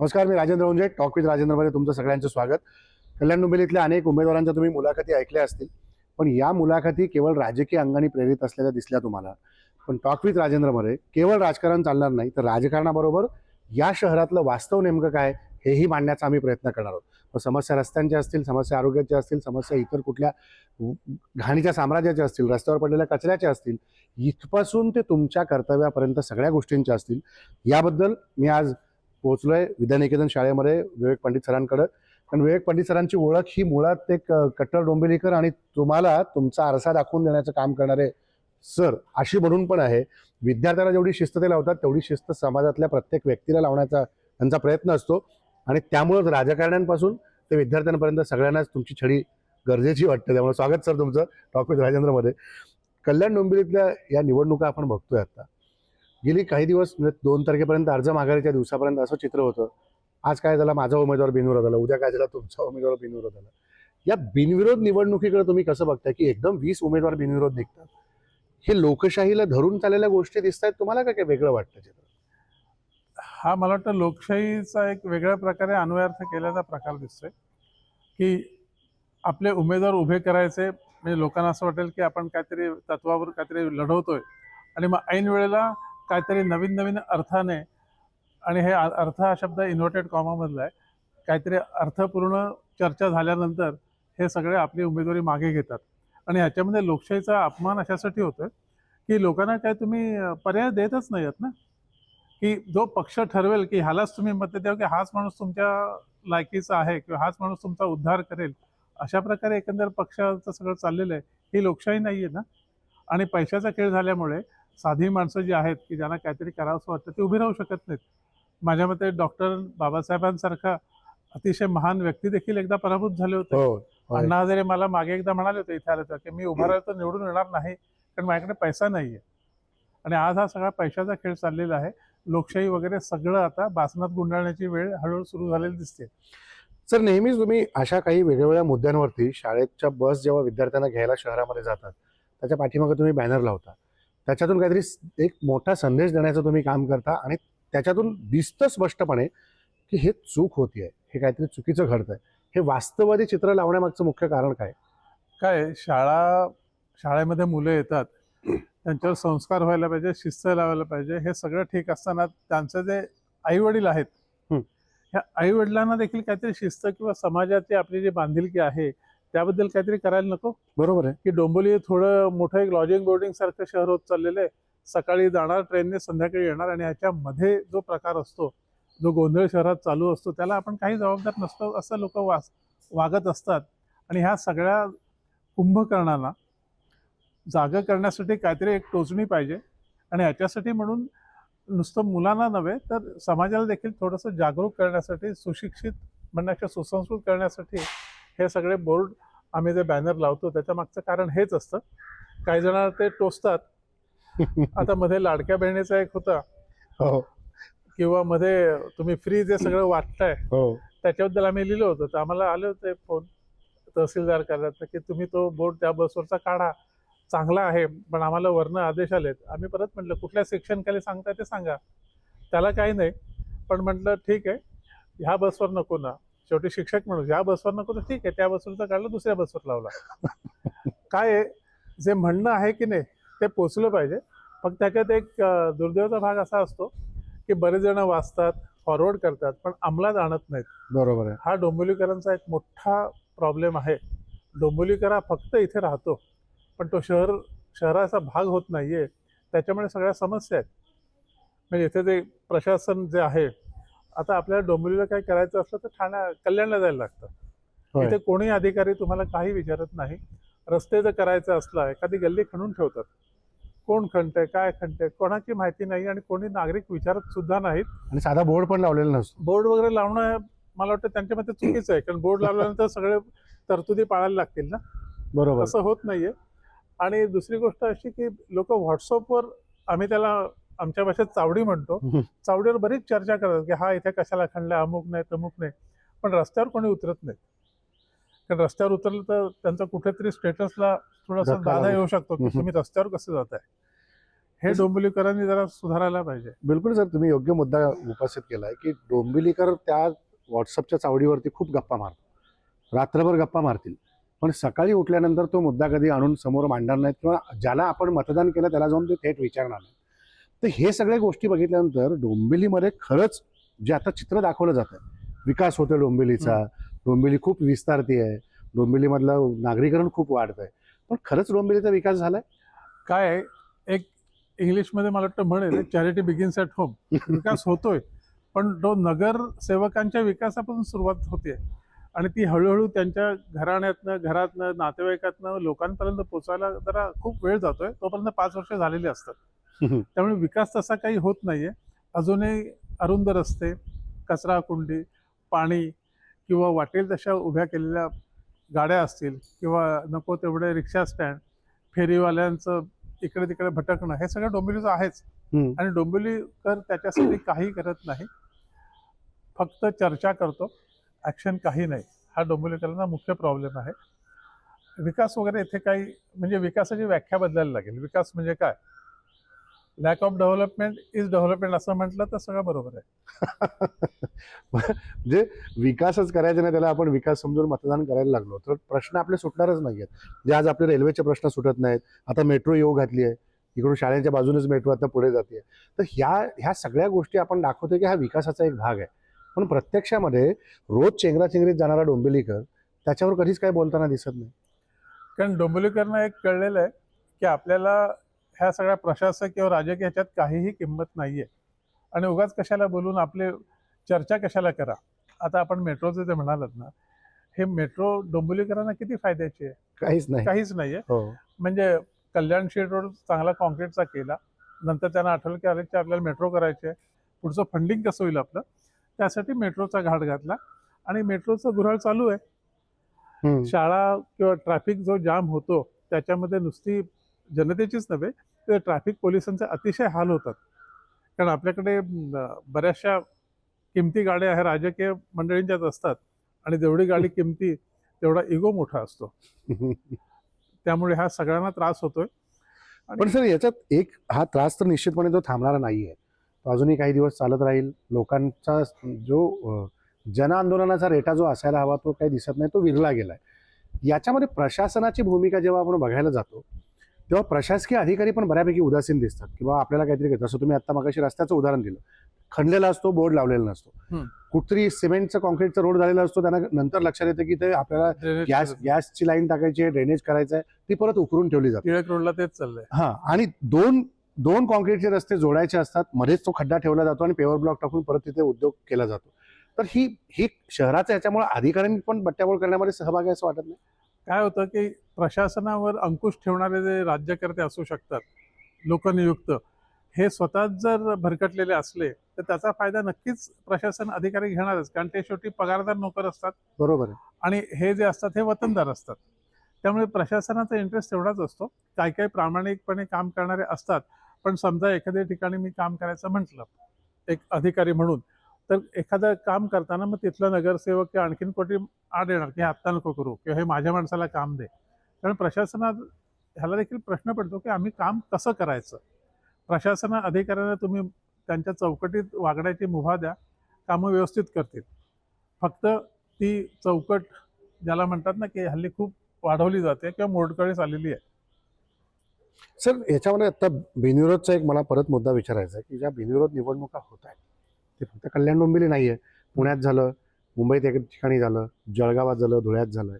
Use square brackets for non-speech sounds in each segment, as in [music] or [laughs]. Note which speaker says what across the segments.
Speaker 1: नमस्कार मी Rajendra Unje talk with राजेंद्रमध्ये तुमचं सगळ्यांचं स्वागत. कल्याण डोंबिवलीतल्या अनेक उमेदवारांच्या तुम्ही मुलाखती ऐकल्या असतील पण या मुलाखती केवळ राजकीय अंगाने प्रेरित असलेल्या दिसल्या तुम्हाला. पण टॉक विथ राजेंद्रमध्ये केवळ राजकारण चालणार नाही तर राजकारणाबरोबर या शहरातलं वास्तव नेमकं काय हेही मांडण्याचा आम्ही प्रयत्न करणार आहोत. मग समस्या रस्त्यांच्या असतील समस्या आरोग्याच्या असतील समस्या इतर कुठल्या घाणीच्या साम्राज्याच्या असतील रस्त्यावर पडलेल्या कचऱ्याच्या असतील इथपासून ते तुमच्या कर्तव्यापर्यंत सगळ्या गोष्टींच्या असतील याबद्दल मी आज पोहोचलोय विद्यानिकेतन शाळेमध्ये विवेक पंडित सरांकडे. कारण विवेक पंडित सरांची ओळख ही मुळात एक कट्टर डोंबिवलीकर आणि तुम्हाला तुमचा आरसा दाखवून देण्याचं काम करणारे सर अशी म्हणून पण आहे. विद्यार्थ्याला जेवढी शिस्त ते लावतात तेवढी शिस्त समाजातल्या प्रत्येक व्यक्तीला लावण्याचा त्यांचा प्रयत्न असतो. आणि त्यामुळेच राजकारण्यांपासून ते विद्यार्थ्यांपर्यंत सगळ्यांनाच तुमची छडी गरजेची वाटते. त्यामुळे स्वागत सर तुमचं. टॉपिक राजेंद्रमध्ये. कल्याण डोंबिवलीतल्या या निवडणुका आपण बघतोय आता. गेली काही दिवस म्हणजे दोन तारखेपर्यंत अर्ज माघारीच्या दिवसापर्यंत असं चित्र होतं. आज काय झालं? माझा उमेदवार बिनविरोध आला. उद्या काय झालं? तुमचा उमेदवार बिनविरोध आला. या बिनविरोध निवडणुकीकडे तुम्ही कसं बघताय की एकदम वीस उमेदवार बिनविरोध निघतात? हे लोकशाहीला धरून चाललेल्या गोष्टी दिसत आहेत तुम्हाला काय काय वेगळं वाटतं चित्र?
Speaker 2: हा मला वाटतं लोकशाहीचा एक वेगळ्या प्रकारे अन्वयार्थ केल्याचा प्रकार दिसतोय. की आपले उमेदवार उभे करायचे. म्हणजे लोकांना असं वाटेल की आपण काहीतरी तत्वावर काहीतरी लढवतोय. आणि मग ऐन वेळेला काहीतरी नवीन नवीन अर्थाने आणि हे अर्थ हा शब्द इन्व्हर्टेड कॉमामधला आहे काहीतरी अर्थपूर्ण चर्चा झाल्यानंतर हे सगळे आपली उमेदवारी मागे घेतात. आणि ह्याच्यामध्ये लोकशाहीचा अपमान अशासाठी होतोय की लोकांना काय तुम्ही पर्याय देतच नाही आहेत ना? की जो पक्ष ठरवेल की ह्यालाच तुम्ही मत द्या की हाच माणूस तुमच्या लायकीचा आहे किंवा हाच माणूस तुमचा उद्धार करेल अशा प्रकारे एकंदर पक्षाचं सगळं चाललेलं आहे ही लोकशाही नाही आहे ना? आणि पैशाचा खेळ झाल्यामुळे साधी माणसं जी आहेत की ज्यांना काहीतरी करावंसं वाटतं ते उभी राहू शकत नाहीत. माझ्या मते डॉक्टर बाबासाहेबांसारखा अतिशय महान व्यक्ती देखील एकदा पराभूत झाले होते.
Speaker 1: हो होय.
Speaker 2: अण्णा हजारे मला मागे एकदा म्हणाले होते इथे आले की मी उभा राहिलो तर निवडून येणार नाही कारण माझ्याकडे पैसा नाही आहे आणि आज हा सगळा पैशाचा खेळ चाललेला आहे. लोकशाही वगैरे सगळं आता बासनात गुंडाळण्याची वेळ हळूहळू सुरू झालेली दिसते.
Speaker 1: सर नेहमीच तुम्ही अशा काही वेगवेगळ्या मुद्द्यांवरती शाळेच्या बस जेव्हा विद्यार्थ्यांना घ्यायला शहरामध्ये जातात त्याच्या पाठीमागे तुम्ही बॅनर लावता. त्याच्यातून काहीतरी एक मोठा संदेश देण्याचं तुम्ही काम करता आणि त्याच्यातून दिसतं स्पष्टपणे की हे चूक होतीये हे काहीतरी चुकीचं घडतंय हे वास्तववादी चित्र लावण्यामागचं मुख्य कारण काय
Speaker 2: काय आहे, शाळा शाळेमध्ये मुलं येतात त्यांच्यावर संस्कार व्हायला पाहिजे शिस्त लावायला पाहिजे हे सगळं ठीक असताना त्यांचे जे आई वडील आहेत. ह्या आई वडिलांना देखील काहीतरी शिस्त किंवा समाजाची आपली जी बांधिलकी आहे त्याबद्दल काहीतरी करायला नको.
Speaker 1: बरोबर आहे.
Speaker 2: की डोंबिवली हे थोडं मोठं एक लॉजिंग बोर्डिंग सारखं शहर होत चाललेलं आहे. सकाळी जाणार ट्रेनने संध्याकाळी येणार आणि ह्याच्यामध्ये जो प्रकार असतो जो गोंधळ शहरात चालू असतो त्याला आपण काही जबाबदार नसतो असं लोक वास वागत असतात. आणि ह्या सगळ्या कुंभकर्णांना जागा करण्यासाठी काहीतरी एक टोचणी पाहिजे. आणि ह्याच्यासाठी म्हणून नुसतं मुलांना नव्हे तर समाजाला देखील थोडंसं जागरूक करण्यासाठी सुशिक्षित म्हणण्यापेक्षा सुसंस्कृत करण्यासाठी हे सगळे बोर्ड आम्ही जे बॅनर लावतो त्याच्या मागचं कारण हेच असतं. काही जण ते टोचतात. [laughs] आता मध्ये लाडक्या बहिणीचा एक होता.
Speaker 1: हो.
Speaker 2: किंवा मध्ये तुम्ही फ्री जे सगळं वाटताय
Speaker 1: हो.
Speaker 2: त्याच्याबद्दल आम्ही लिहिलं होतं. तर आम्हाला आले होते फोन तहसीलदार कार्यालयात की तुम्ही तो बोर्ड त्या बसवरचा काढा. चांगला आहे पण आम्हाला वरनं आदेश आलेत. आम्ही परत म्हटलं कुठल्या सेक्शन खाली सांगताय ते सांगा. त्याला काही नाही. पण म्हटलं ठीक आहे. ह्या बसवर नको ना. शेवटी शिक्षक म्हणून ह्या बसवर नको तर ठीक आहे त्या बसवरचा काढलं दुसऱ्या बसवर लावला. काय जे म्हणणं आहे की नाही ते पोचलं पाहिजे. फक्त त्याच्यात एक दुर्दैवाचा भाग असा असतो की बरेच जण वाचतात फॉरवर्ड करतात पण अंमलात आणत नाहीत.
Speaker 1: बरोबर आहे.
Speaker 2: हा डोंबिवलीकरांचा एक मोठा प्रॉब्लेम आहे. डोंबिवलीकर हा फक्त इथे राहतो पण तो शहर शहराचा भाग होत नाहीये. त्याच्यामुळे सगळ्या समस्या आहेत. म्हणजे इथे जे प्रशासन जे आहे आता आपल्याला डोंबिवलीला काय करायचं असलं तर ठाण्या कल्याणला जायला लागतं. इथे कोणी अधिकारी तुम्हाला काही विचारत नाही. रस्ते जर करायचं असलं एखादी गल्ली खणून ठेवतात. कोण खणतंय काय खणतंय कोणाची माहिती नाही आणि कोणी नागरिक विचारत सुद्धा नाहीत.
Speaker 1: आणि साधा बोर्ड पण लावलेला नसतो.
Speaker 2: बोर्ड वगैरे लावणं मला वाटतं त्यांच्या मते चुकीचं आहे. कारण बोर्ड लावल्यानंतर सगळे तरतुदी पाळायला लागतील ना?
Speaker 1: बरोबर.
Speaker 2: असं होत नाहीये. आणि दुसरी गोष्ट अशी की लोक व्हॉट्सअपवर आम्ही त्याला आमच्या भाषेत चावडी म्हणतो. चावडीवर बरीच चर्चा करतात की हा इथे कशाला खणला अमुक नाही तमुक नाही. पण रस्त्यावर कोणी उतरत नाही कारण रस्त्यावर उतरलं तर त्यांचा कुठेतरी स्टेटसला थोडासा बाधा. येऊ शकतो की. तुम्ही रस्त्यावर कसे जाताय? हे डोंबिवलीकरांनी जरा सुधारायला पाहिजे.
Speaker 1: बिलकुल सर तुम्ही योग्य मुद्दा उपस्थित केलाय की डोंबिवलीकर त्या व्हॉट्सअपच्या चावडीवरती खूप गप्पा मारतात. रात्रभर गप्पा मारतील. पण सकाळी उठल्यानंतर तो मुद्दा कधी आणून समोर मांडणार नाहीत किंवा ज्याला आपण मतदान केलं त्याला जाऊन ते थेट विचारणार नाही तर हे सगळ्या गोष्टी बघितल्यानंतर डोंबिवलीमध्ये खरंच जे आता चित्र दाखवलं जातं विकास होतोय डोंबिवलीचा. डोंबिवली खूप विस्तारती आहे. डोंबिवलीमधलं नागरीकरण खूप वाढतंय. पण खरंच डोंबिवलीचा विकास झालाय?
Speaker 2: काय आहे, एक इंग्लिशमध्ये मला वाटतं म्हणेल चॅरिटी बिगिन्स ॲट होम विकास होतोय. पण तो नगर सेवकांच्या विकासापासून सुरुवात होते आणि ती हळूहळू त्यांच्या घराण्यातनं घरातनं नातेवाईकातनं लोकांपर्यंत पोचायला जरा खूप वेळ जातोय. तोपर्यंत पाच वर्ष झालेली असतात. त्यामुळे विकास तसा काही होत नाहीये. अजूनही अरुंद रस्ते कचरा कुंडी पाणी किंवा वाटेल तशा उभ्या केलेल्या गाड्या असतील किंवा नको तेवढे रिक्षा स्टँड फेरीवाल्यांचं इकडे तिकडे भटकणं हे सगळं डोंबिवलीचं आहेच. आणि डोंबिवलीकर त्याच्यासाठी काही करत नाही. फक्त चर्चा करतो. ॲक्शन काही नाही. हा डोंबिवलीकरांचा मुख्य प्रॉब्लेम आहे. विकास वगैरे इथे काही म्हणजे विकासाची व्याख्या बदलायला लागेल. विकास म्हणजे काय? Lack of development is development असं म्हटलं तर सगळं बरोबर आहे.
Speaker 1: म्हणजे विकासच करायचा नाही त्याला आपण विकास समजून मतदान करायला लागलो. तर प्रश्न आपले सुटणारच नाहीयेत. जे आज आपले रेल्वेचे प्रश्न सुटत नाहीत आता मेट्रो येऊ घातली आहे इकडून शाळेच्या बाजूनेच मेट्रो आता पुढे जाते तर ह्या ह्या सगळ्या गोष्टी आपण दाखवतो की हा विकासाचा एक भाग आहे. पण प्रत्यक्षामध्ये रोज चेंगराचेंगरीत जाणारा डोंबिवलीकर त्याच्यावर कधीच काय बोलताना दिसत नाही.
Speaker 2: कारण डोंबिवलीकरनं एक कळलेलं आहे की आपल्याला ह्या सगळ्या प्रशासक किंवा राजकीय ह्याच्यात काहीही किंमत नाही आहे आणि उगाच कशाला बोलून आपले चर्चा कशाला करा? आता आपण मेट्रोचं जे म्हणालात ना हे मेट्रो डोंबिवलीकरांना किती फायद्याची आहे?
Speaker 1: काहीच नाही.
Speaker 2: काहीच नाही आहे
Speaker 1: हो.
Speaker 2: म्हणजे कल्याण शेड रोड चांगला कॉन्क्रीटचा केला नंतर त्यांना आठवलं की अरे आपल्याला मेट्रो करायचे आहे. पुढचं फंडिंग कसं होईल आपलं? त्यासाठी मेट्रोचा घाट घातला आणि मेट्रोचं गुऱ्हाळ चालू आहे. शाळा किंवा ट्रॅफिक जो जाम होतो त्याच्यामध्ये नुसती जनतेचीच नव्हे तर ट्रॅफिक पोलिसांचे अतिशय हाल होतात. कारण आपल्याकडे बऱ्याचशा किमती गाड्या ह्या राजकीय मंडळींच्याच असतात आणि जेवढी गाडी [laughs] किमती तेवढा इगो मोठा असतो. त्यामुळे हा सगळ्यांना त्रास होतोय.
Speaker 1: पण सर याच्यात एक हा त्रास तर निश्चितपणे तो थांबणारा नाहीये. तो अजूनही काही दिवस चालत राहील. लोकांचा जो जन आंदोलनाचा रेटा जो असायला हवा तो काही दिसत नाही तो विरला गेलाय. याच्यामध्ये प्रशासनाची भूमिका जेव्हा आपण बघायला जातो तेव्हा प्रशासकीय अधिकारी पण बऱ्यापैकी उदासीन दिसतात. किंवा आपल्याला काहीतरी जसं तुम्ही आता मगाशी रस्त्याचं उदाहरण दिलं. खणलेला असतो बोर्ड लावलेला नसतो. कुठतरी सिमेंटचा कॉन्क्रीटचा रोड झालेला असतो त्यांना नंतर लक्षात येतं की ते आपल्याला गॅस गॅसची लाईन टाकायची आहे ड्रेनेज करायचं आहे ती परत उकरून ठेवली जाते.
Speaker 2: टिळक रोडला तेच चाललंय.
Speaker 1: हा. आणि दोन दोन कॉन्क्रीटचे रस्ते जोडायचे असतात मध्येच तो खड्डा ठेवला जातो आणि पेवर ब्लॉक टाकून परत तिथे उद्योग केला जातो. तर ही ही शहराचं याच्यामुळे अधिकाऱ्यांनी पण बट्ट्याबोळ करण्यामध्ये सहभागी आहे असं वाटत नाही?
Speaker 2: काय होतं की प्रशासनावर अंकुश ठेवणारे जे राज्यकर्ते असू शकतात लोकनियुक्त हे स्वतःच जर भरकटलेले असले तर त्याचा फायदा नक्कीच प्रशासन अधिकारी घेणारच कारण ते शेवटी पगारदार नोकर असतात.
Speaker 1: बरोबर आहे.
Speaker 2: आणि हे जे असतात हे वतनदार असतात. त्यामुळे प्रशासनाचा इंटरेस्ट तेवढाच असतो. काही काही प्रामाणिकपणे काम करणारे असतात. पण समजा एखाद्या ठिकाणी मी काम करायचं म्हटलं एक अधिकारी म्हणून तर एखादं काम करताना मग तिथला नगरसेवक किंवा आणखीन कोणी आड येणार की हे आत्ता नको करू किंवा हे माझ्या माणसाला काम दे. कारण प्रशासनात ह्याला देखील प्रश्न पडतो की आम्ही काम कसं करायचं? प्रशासना अधिकाऱ्यांना तुम्ही त्यांच्या चौकटीत वागण्याची मुभा द्या कामं व्यवस्थित करतील. फक्त ती चौकट ज्याला म्हणतात ना की हल्ली खूप वाढवली जाते किंवा मोडकळीस आलेली आहे.
Speaker 1: सर याच्यामध्ये आता बिनविरोधचा एक मला परत मुद्दा विचारायचा आहे की ज्या बिनविरोध निवडणुका होत आहेत ते फक्त कल्याण डोंबिवली नाही आहे पुण्यात झालं मुंबईत एका ठिकाणी झालं जळगावात झालं धुळ्यात झालं.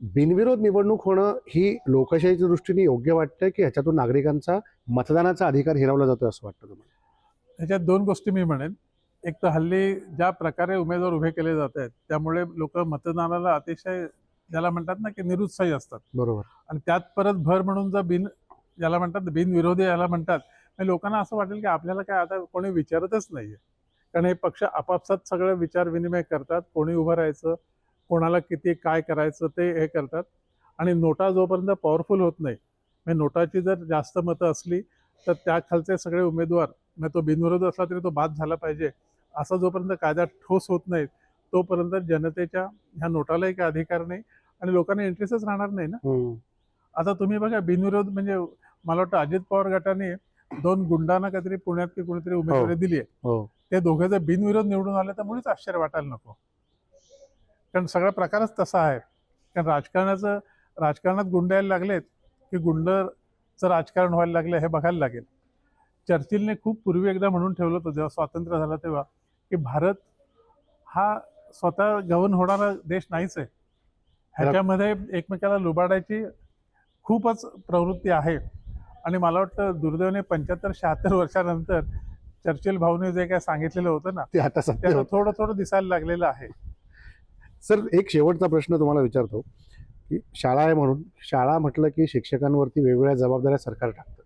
Speaker 1: बिनविरोध निवडणूक होणं ही लोकशाहीच्या दृष्टीने योग्य वाटतं की ह्याच्यातून नागरिकांचा मतदानाचा अधिकार हिरावला जातो असं वाटतं तुम्हाला?
Speaker 2: ह्याच्यात दोन गोष्टी मी म्हणेन. एक तर हल्ली ज्या प्रकारे उमेदवार उभे केले जात आहेत त्यामुळे लोक मतदानाला अतिशय ज्याला म्हणतात ना की निरुत्साही असतात.
Speaker 1: बरोबर.
Speaker 2: आणि त्यात परत भर म्हणून जर बिन ज्याला म्हणतात बिनविरोधी याला म्हणतात लोकांना असं वाटेल की आपल्याला काय आता कोणी विचारतच नाहीये. कारण हे पक्ष आपापसात सगळं विचार विनिमय करतात. कोणी उभं राहायचं कोणाला किती काय करायचं ते हे करतात. आणि नोटा जोपर्यंत पॉवरफुल होत नाही म्हणजे नोटाची जर जास्त मतं असली तर त्या खालचे सगळे उमेदवार मग तो बिनविरोध असला तरी तो बाद झाला पाहिजे. असा जोपर्यंत कायदा ठोस होत नाही तोपर्यंत जनतेच्या ह्या नोटालाही काही अधिकार नाही आणि लोकांना इंटरेस्टच राहणार नाही ना. आता तुम्ही बघा बिनविरोध म्हणजे मला वाटतं अजित पवार गटाने दोन गुंडांना काहीतरी पुण्यात की कुणीतरी उमेदवारी दिली आहे
Speaker 1: हो.
Speaker 2: ते दोघे जर बिनविरोध निवडून आले तर मुळीच आश्चर्य वाटायला नको. कारण सगळा प्रकारच तसा आहे. कारण राजकारणाचं राजकारणात गुंड यायला लागलेत की गुंडचं राजकारण व्हायला लागलं हे बघायला लागेल. चर्चिलने खूप पूर्वी एकदा म्हणून ठेवलं होतं जेव्हा स्वातंत्र्य झालं तेव्हा की भारत हा स्वतः गव्हर्न होणारा देश नाहीच आहे. ह्याच्यामध्ये एकमेकाला लुबाडायची खूपच प्रवृत्ती आहे. आणि मला वाटतं दुर्दैवाने पंच्याहत्तर शहात्तर वर्षानंतर चर्चिल भाऊने जे काय सांगितलेलं होतं ना
Speaker 1: ते आता होतं.
Speaker 2: थोडं थोडं दिसायला लागलेलं आहे
Speaker 1: सर एक शेवटचा प्रश्न तुम्हाला विचारतो की शाळा आहे म्हणून शाळा म्हटलं की शिक्षकांवरती वेगवेगळ्या जबाबदाऱ्या सरकार टाकतं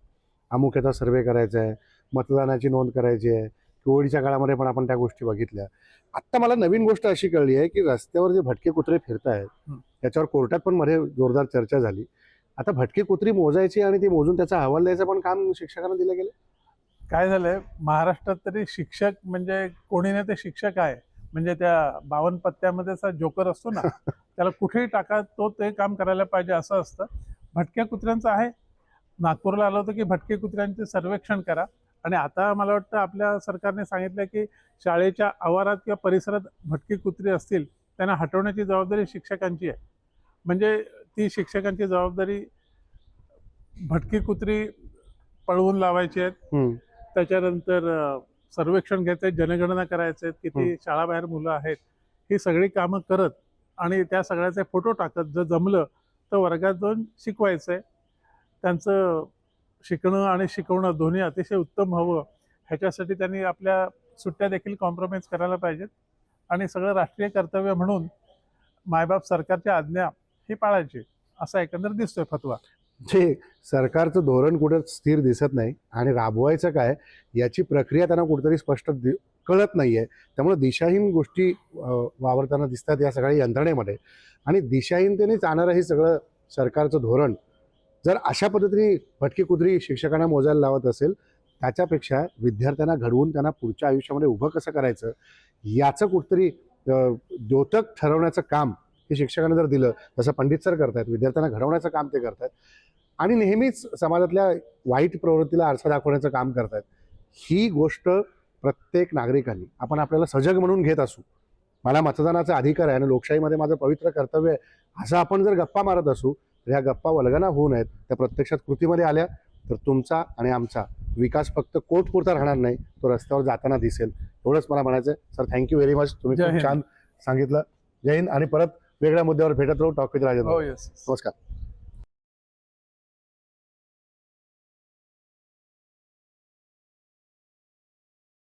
Speaker 1: अमुक याचा सर्वे करायचा आहे मतदानाची नोंद करायची आहे कोविडच्या काळामध्ये पण आपण त्या गोष्टी बघितल्या आत्ता मला नवीन गोष्ट अशी कळली आहे की रस्त्यावर जे भटके कुत्रे फिरत आहेत. त्याच्यावर कोर्टात पण मध्ये जोरदार चर्चा झाली आता भटके कुत्री मोजायची आणि ती मोजून त्याचा अहवाल द्यायचं पण काम शिक्षकांना दिलं गेलं?
Speaker 2: काय झालंय? महाराष्ट्रात तरी शिक्षक म्हणजे कोणी नाही ते शिक्षक आहे. म्हणजे त्या बावन पत्त्यामध्येचा जोकर असतो ना [laughs] त्याला कुठेही टाका तो ते काम करायला पाहिजे असं असतं. भटक्या कुत्र्यांचं आहे. नागपूरला आलं होतं की भटके कुत्र्यांचे सर्वेक्षण करा. आणि आता मला वाटतं आपल्या सरकारने सांगितलं की शाळेच्या आवारात किंवा परिसरात भटकी कुत्री असतील त्यांना हटवण्याची जबाबदारी शिक्षकांची आहे. म्हणजे ती शिक्षकांची जबाबदारी भटकी कुत्री पळवून लावायची आहेत. त्याच्यानंतर सर्वेक्षण घ्यायचंय जनगणना करायचे किती शाळाबाहेर मुलं आहेत ही सगळी कामं करत आणि त्या सगळ्याचे फोटो टाकत जर जमलं तर वर्गात जाऊन शिकवायचंय. त्यांचं शिकणं आणि शिकवणं दोन्ही अतिशय उत्तम हवं. ह्याच्यासाठी त्यांनी आपल्या सुट्ट्या देखील कॉम्प्रोमाइज करायला पाहिजेत. आणि सगळं राष्ट्रीय कर्तव्य म्हणून मायबाप सरकारची आज्ञा ही पाळायची. असा एकंदर दिसतोय फतवा.
Speaker 1: जे सरकारचं धोरण कुठं स्थिर दिसत नाही आणि राबवायचं काय याची प्रक्रिया त्यांना कुठेतरी स्पष्ट दि कळत नाही आहे त्यामुळे दिशाहीन गोष्टी वावरताना दिसतात या सगळ्या यंत्रणेमध्ये. आणि दिशाहीनतेने जाणारं हे सगळं सरकारचं धोरण जर अशा पद्धतीने भटकी कुदरी शिक्षकांना मोजायला लावत असेल त्याच्यापेक्षा विद्यार्थ्यांना घडवून त्यांना पुढच्या आयुष्यामध्ये उभं कसं करायचं याचं कुठतरी द्योतक ठरवण्याचं काम हे शिक्षकांना जर दिलं जसं पंडित सर करतायत विद्यार्थ्यांना घडवण्याचं काम ते करतायत आणि नेहमीच समाजातल्या वाईट प्रवृत्तीला आरसा दाखवण्याचं काम करतायत ही गोष्ट प्रत्येक नागरिकांनी आपण आपल्याला सजग म्हणून घेत असू मला मतदानाचा अधिकार आहे आणि लोकशाहीमध्ये माझं पवित्र कर्तव्य आहे असं आपण जर गप्पा मारत असू तर ह्या गप्पा वल्गना होऊ नयेत त्या प्रत्यक्षात कृतीमध्ये आल्या तर तुमचा आणि आमचा विकास फक्त कोर्टपुरता राहणार नाही तो रस्त्यावर जाताना दिसेल एवढंच मला म्हणायचं आहे सर थँक्यू व्हेरी मच तुम्ही खूप. छान सांगितलं. जय हिंद. आणि परत वेगळ्या मुद्द्यावर भेटत राहू. टॉक विथ राजेंद्र
Speaker 2: हो येस
Speaker 1: नमस्कार.